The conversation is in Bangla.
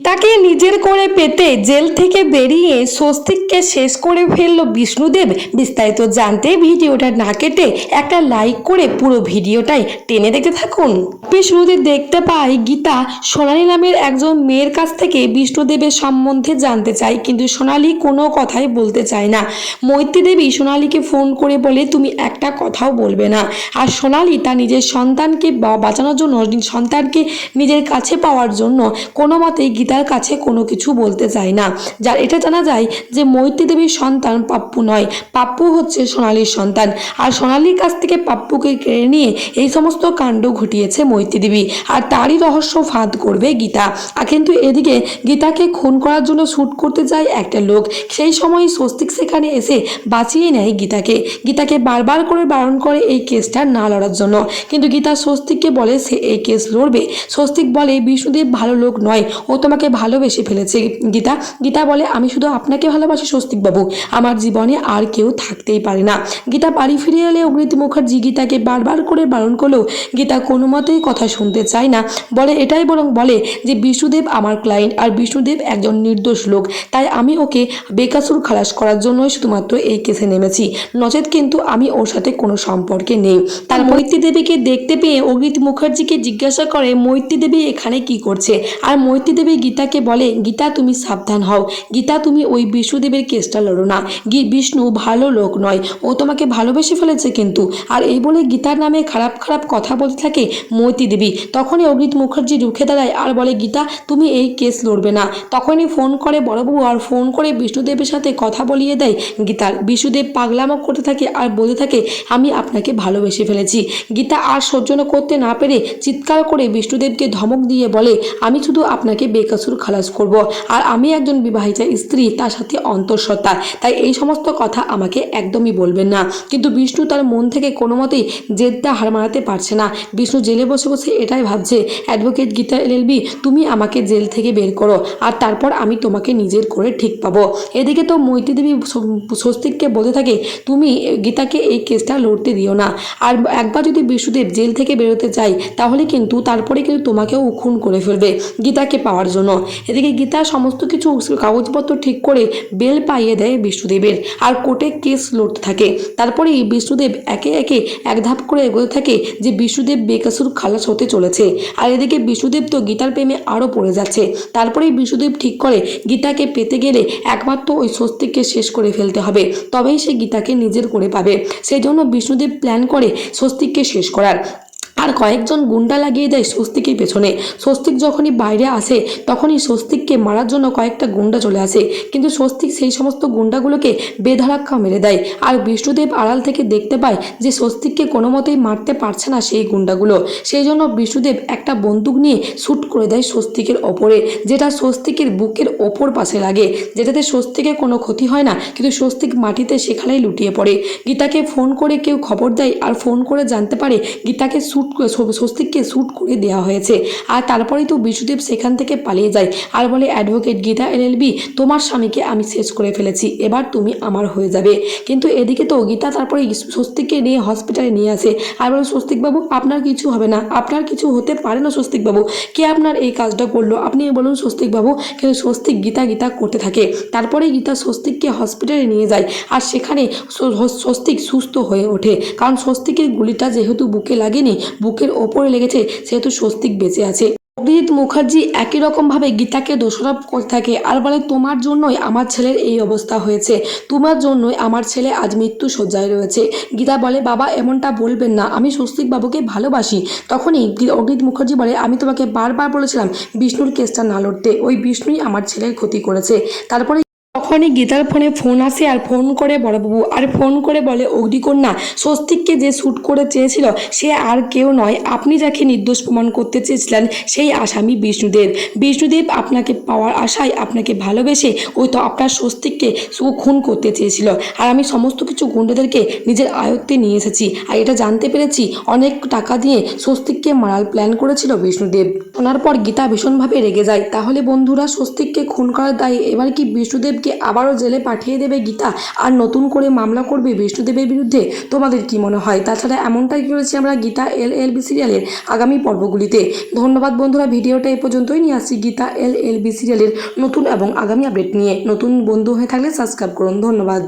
তাকে নিজের করে পেতে জেল থেকে বেরিয়ে স্বস্তিককে শেষ করে ফেলল বিষ্ণুদেব। বিস্তারিত জানতে ভিডিওটা না কেটে একটা লাইক করে পুরো ভিডিওটাই টেনে দেখতে থাকুন। বিষ্ণুদেব দেখতে পাই গীতা সোনালি নামের একজন মেয়ের কাছ থেকে বিষ্ণুদেবের সম্বন্ধে জানতে চায়, কিন্তু সোনালি কোনো কথাই বলতে চায় না। মৈত্রী দেবী সোনালীকে ফোন করে বলে, তুমি একটা কথাও বলবে না। আর সোনালি তার নিজের সন্তানকে বাঁচানোর জন্য, সন্তানকে নিজের কাছে পাওয়ার জন্য কোনো মতেই গীতার কাছে কোনো কিছু বলতে চায় না। যার এটা জানা যায় যে মৈত্রী দেবীর সন্তান পাপ্পু নয়। পাপ্পু হচ্ছে সোনালীর সন্তান। আর সোনালীর কাছ থেকে পাপ্পুকে কেড়ে নিয়ে এই সমস্ত কাণ্ড ঘটিয়েছে মৈত্রী দেবী। আর তারই রহস্য ফাঁদ করবে গীতা। আর কিন্তু এদিকে গীতাকে খুন করার জন্য শ্যুট করতে যায় একটা লোক। সেই সময় স্বস্তিক সেখানে এসে বাঁচিয়ে নেয় গীতাকে। গীতাকে বারবার করে বারণ করে এই কেসটা না লড়ার জন্য। কিন্তু গীতা স্বস্তিককে বলে, সে এই কেস লড়বে। স্বস্তিক বলে, বিষ্ণুদেব ভালো লোক নয়। ও তোমাকে ভালোবেসে ফেলেছে গীতা। গীতা বলে আমি শুধু আপনাকে ভালোবাসি স্বস্তিক বাবু। আমার জীবনে আর কেউ থাকতেই পারে না। গীতা বাড়ি ফিরে এলে অগ্নিতি মুখার্জি গীতাকে বারবার করে বারণ করলেও গীতা কোনো মতেই কথা শুনতে চায় না। বলে এটাই বরং বলে যে বিষ্ণুদেব আমার ক্লায়েন্ট আর বিষ্ণুদেব একজন নির্দোষ লোক। তাই আমি ওকে বেকাসুর খালাস করার জন্যই শুধুমাত্র এই কেসে নেমেছি। নচেত কিন্তু আমি ওর সাথে কোনো সম্পর্কে নেই। তার মৈত্রী দেবীকে দেখতে পেয়ে অগ্নিত মুখার্জিকে জিজ্ঞাসা করে মৈত্রী দেবী এখানে কি করছে? আর মৈত্রী দেবী গীতাকে বলে, গীতা, তুমি সাবধান হও। গীতা, তুমি ওই বিষ্ণুদেবের কেসটা লড়ো না। গি বিষ্ণু ভালো লোক নয়। ও তোমাকে ভালোবেসে ফেলেছে কিন্তু। আর এই বলে গীতার নামে খারাপ খারাপ কথা বলতে থাকে মৈত্রী দেবী তখনই অগ্নিত মুখার্জি রুখে দাঁড়ায় আর বলে, গীতা, তুমি এই কেস লড়বে না। তখনই ফোন করে বড়বাবু আর ফোন করে বিষ্ণুদেবের সাথে কথা বলিয়ে দেয় গীতার। বিষ্ণুদেব পাগলামো করতে থাকে আর বলতে থাকে, আমি আপনাকে ভালোবেসে ফেলেছি। গীতা আর সহ্য করতে না পেরে চিৎকার করে বিষ্ণুদেবকে ধমক দিয়ে বলে, আমি শুধু আপনাকে বেকাসুর খালাস করব। আর আমি একজন বিবাহিতা স্ত্রী, তার সাথে অন্তঃসত্ত্বা। তাই এই সমস্ত কথা আমাকে একদমই বলবেন না। কিন্তু বিষ্ণু তার মন থেকে কোনো মতেই জেদটা হার মারাতে পারছে না। বিষ্ণু জেলে বসে বসে এটাই ভাবছে, অ্যাডভোকেট গীতা এলএলবি, তুমি আমাকে জেল থেকে বের করো। আর তারপর আমি তোমাকে নিজের করে ঠিক পাবো। এদিকে তো মৈত্রী দেবী স্বস্তিককে বলতে থাকে, তুমি গীতাকে এই কেসটা লড়তে দিও না। আর একবার যদি বিষ্ণুদেব জেল থেকে বেরোতে চাই তাহলে কিন্তু তারপরে কিন্তু তোমাকেও খুন করে ফেলবে। গীতাকে পাওয়ার জন্য। এদিকে গীতা সমস্ত কিছু কাগজপত্র ঠিক করে বেল পাইয়ে দেয় বিষ্ণুদেবের। আর কোর্টে কেস লড়তে থাকে। তারপরেই বিষ্ণুদেব একে একে এক ধাপ করে এগোতে থাকে যে বিষ্ণুদেব বেকাসুর খালাস হতে চলেছে। আর এদিকে বিষ্ণুদেব তো গীতার প্রেমে আরও পড়ে যাচ্ছে। তারপরেই বিষ্ণুদেব ঠিক করে গীতাকে পেতে গেলে একমাত্র ওই স্বস্তিককে শেষ করে ফেলতে হবে। তবেই সে গীতাকে নিজের করে পাবে। সেই জন্য বিষ্ণুদেব প্ল্যান করে স্বস্তিককে শেষ করার। আর কয়েকজন গুন্ডা লাগিয়ে দেয় স্বস্তিকের পেছনে। স্বস্তিক যখনই বাইরে আসে, তখনই স্বস্তিককে মারার জন্য কয়েকটা গুন্ডা চলে আসে। কিন্তু স্বস্তিক সেই সমস্ত গুন্ডাগুলোকে বেধারাক্কা মেরে দেয়। আর বিষ্ণুদেব আড়াল থেকে দেখতে পায় যে স্বস্তিককে কোনো মতেই মারতে পারছে না সেই গুন্ডাগুলো। সেই জন্য বিষ্ণুদেব একটা বন্দুক নিয়ে শ্যুট করে দেয় স্বস্তিকের ওপরে, যেটা স্বস্তিকের বুকের ওপর পাশে লাগে, যেটাতে স্বস্তিকের কোনো ক্ষতি হয় না, কিন্তু স্বস্তিক মাটিতে সেখানেই লুটিয়ে পড়ে। গীতাকে ফোন করে কেউ খবর দেয়, আর ফোন করে জানতে পারে গীতাকে শ্যুট স্বস্তিককে শ্যুট করে দেওয়া হয়েছে। আর তারপরেই তো বিষ্ণুদেব সেখান থেকে পালিয়ে যায়। আর বলে অ্যাডভোকেট গীতা এলএলবি তোমার স্বামীকে আমি শেষ করে ফেলেছি। এবার তুমি আমার হয়ে যাবে। কিন্তু এদিকে তো গীতা তারপরে স্বস্তিককে নিয়ে হসপিটালে নিয়ে আসে। আর বলে, স্বস্তিকবাবু, আপনার কিছু হবে না। আপনার কিছু হতে পারে না স্বস্তিকবাবু। কে আপনার এই কাজটা করল? আপনি বলুন স্বস্তিকবাবু। কিন্তু স্বস্তিক গীতা গীতা করতে থাকে। তারপরে গীতা স্বস্তিককে হসপিটালে নিয়ে যায়। আর সেখানে স্বস্তিক সুস্থ হয়ে ওঠে। কারণ স্বস্তিকের গুলিটা যেহেতু বুকে লাগেনি বুকের ওপরে লেগেছে, সেহেতু স্বস্তিক বেঁচে আছে। অগ্নিজিৎ মুখার্জি একই রকমভাবে গীতাকে দোষারোপ করতে থাকে। আর বলে, তোমার জন্যই আমার ছেলের এই অবস্থা হয়েছে। তোমার জন্যই আমার ছেলে আজ মৃত্যু শয্যায় রয়েছে। গীতা বলে, বাবা, এমনটা বলবেন না। আমি স্বস্তিক বাবুকে ভালোবাসি। তখনই অগ্নিজিৎ মুখার্জি বলে, আমি তোমাকে বারবার বলেছিলাম, বিষ্ণুর কেসটা না লড়তে। ওই বিষ্ণুই আমার ছেলের ক্ষতি করেছে। তারপরে তখনই গীতার ফোনে ফোন আসে আর ফোন করে বড়বাবু, আর ফোন করে বলে, অগ্নিকন্যা, স্বস্তিককে যে শ্যুট করে চেয়েছিল, সে আর কেউ নয়। আপনি যাকে নির্দোষ প্রমাণ করতে চেয়েছিলেন, সেই আসামি বিষ্ণুদেব। বিষ্ণুদেব আপনাকে পাওয়ার আশায় আপনাকে ভালোবেসে ওই তো আপনার স্বস্তিককে খুন করতে চেয়েছিল। আর আমি সমস্ত কিছু গুন্ডাদেরকে নিজের আয়ত্তে নিয়ে এসেছি। আর এটা জানতে পেরেছি, অনেক টাকা দিয়ে স্বস্তিককে মারার প্ল্যান করেছিল বিষ্ণুদেব। শোনার পর গীতা ভীষণভাবে রেগে যায়। তাহলে বন্ধুরা, স্বস্তিককে খুন করার দায়ে এবার কি বিষ্ণুদেবকে আবারও জেলে পাঠিয়ে দেবে গীতা। আর নতুন করে মামলা করবে বিষ্ণুদেবের বিরুদ্ধে। তোমাদের কি মনে হয়? তাছাড়া এমনটাই করেছি আমরা গীতা এল এল বি সিরিয়ালের আগামী পর্বগুলিতে। ধন্যবাদ বন্ধুরা, ভিডিওটা এই পর্যন্তই। নিয়ে আসছি গীতা এল এল বি সিরিয়ালের নতুন এবং আগামী আপডেট নিয়ে। নতুন বন্ধু হয়ে থাকলে সাবস্ক্রাইব করুন। ধন্যবাদ।